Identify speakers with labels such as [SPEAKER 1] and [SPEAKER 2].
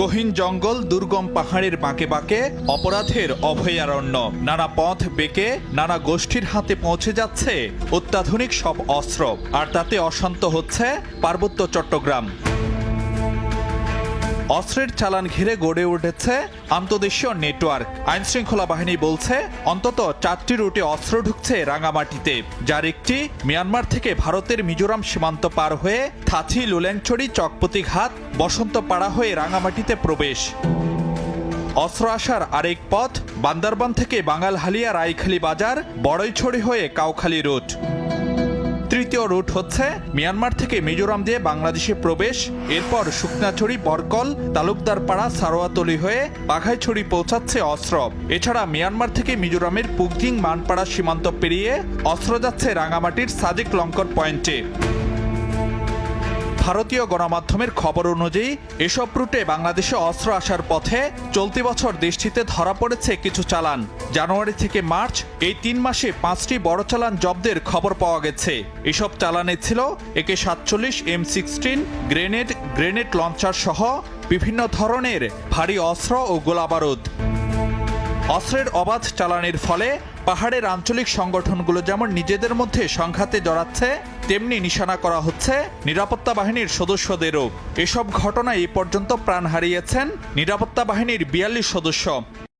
[SPEAKER 1] গহীন জঙ্গল, দুর্গম পাহাড়ের বাঁকে বাঁকে, অপরাধের অভয়ারণ্য। নানা পথ বেঁকে, নানা গোষ্ঠীর হাতে পৌঁছে যাচ্ছে অত্যাধুনিক সব অস্ত্র। আর তাতে অশান্ত হচ্ছে পার্বত্য চট্টগ্রাম। অস্ত্রের চালান ঘিরে গড়ে উঠেছে আন্তদেশীয় নেটওয়ার্ক। আইন শৃঙ্খলা বাহিনী বলছে, অন্তত চারটি রুটে অস্ত্র ঢুকছে রাঙামাটিতে, যার একটি মিয়ানমার থেকে ভারতের মিজোরাম সীমান্ত পার হয়ে থাথি লুল্যাংচড়ি চকপতি ঘাট বসন্তপাড়া হয়ে রাঙামাটিতে প্রবেশ। অস্ত্র আসার আরেক পথ বান্দারবান থেকে বাঙালহালিয়া রাইখালি বাজার বড়ইছড়ি হয়ে কাউখালী রুট তৃতীয় রুট হচ্ছে মিয়ানমার থেকে মিজোরাম দিয়ে বাংলাদেশে প্রবেশ, এরপর শুকনাছড়ি, বরকল, তালুকদারপাড়া, সারোয়াতলি হয়ে বাঘাইছড়ি পৌঁছাচ্ছে অস্ত্র। এছাড়া মিয়ানমার থেকে মিজোরামের পুকদিং মানপাড়া সীমান্ত পেরিয়ে অস্ত্র যাচ্ছে রাঙামাটির সাদিক লঙ্কর পয়েন্টে। ভারতীয় গণমাধ্যমের খবর অনুযায়ী, এসব রুটে বাংলাদেশে অস্ত্র আসার পথে চলতি বছর দেশটিতে ধরা পড়েছে কিছু চালান। জানুয়ারি থেকে মার্চ, এই তিন মাসে পাঁচটি বড় চালান জব্দের খবর পাওয়া গেছে। এসব চালানে ছিল একে সাতচল্লিশ M sixteen, grenade grenade launcher সহ বিভিন্ন ধরনের ভারী অস্ত্র ও গোলাবারুদ। অস্ত্রের অবাধ চালানের ফলে পাহাড়ের আঞ্চলিক সংগঠনগুলো যেমন নিজেদের মধ্যে সংঘাতে জড়াচ্ছে, তেমনি নিশানা করা হচ্ছে নিরাপত্তা বাহিনীর সদস্যদেরও। এসব ঘটনায় এ পর্যন্ত প্রাণ হারিয়েছেন নিরাপত্তা বাহিনীর বিয়াল্লিশ সদস্য।